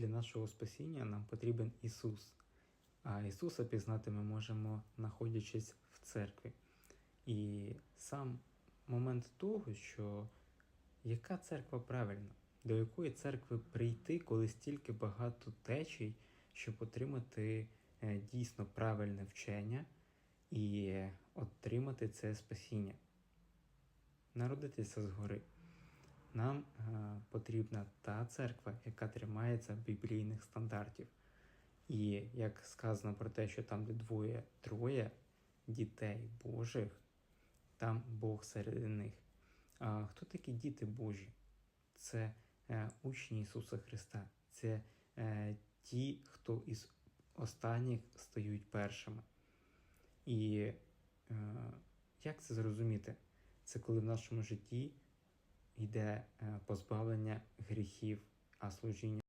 для нашого спасіння нам потрібен Ісус. А Ісуса пізнати ми можемо, знаходячись в церкві. І сам момент того, що яка церква правильна, до якої церкви прийти, коли стільки багато течій, щоб отримати е, дійсно правильне вчення і отримати це спасіння, народитися згори. Нам потрібна та церква, яка тримається біблійних стандартів. І як сказано про те, що там, де двоє-троє дітей Божих, там Бог серед них. А хто такі діти Божі? Це е, учні Ісуса Христа, це е, ті, хто із останніх стають першими. І е, як це зрозуміти? Це коли в нашому житті йде е, позбавлення гріхів, а служіння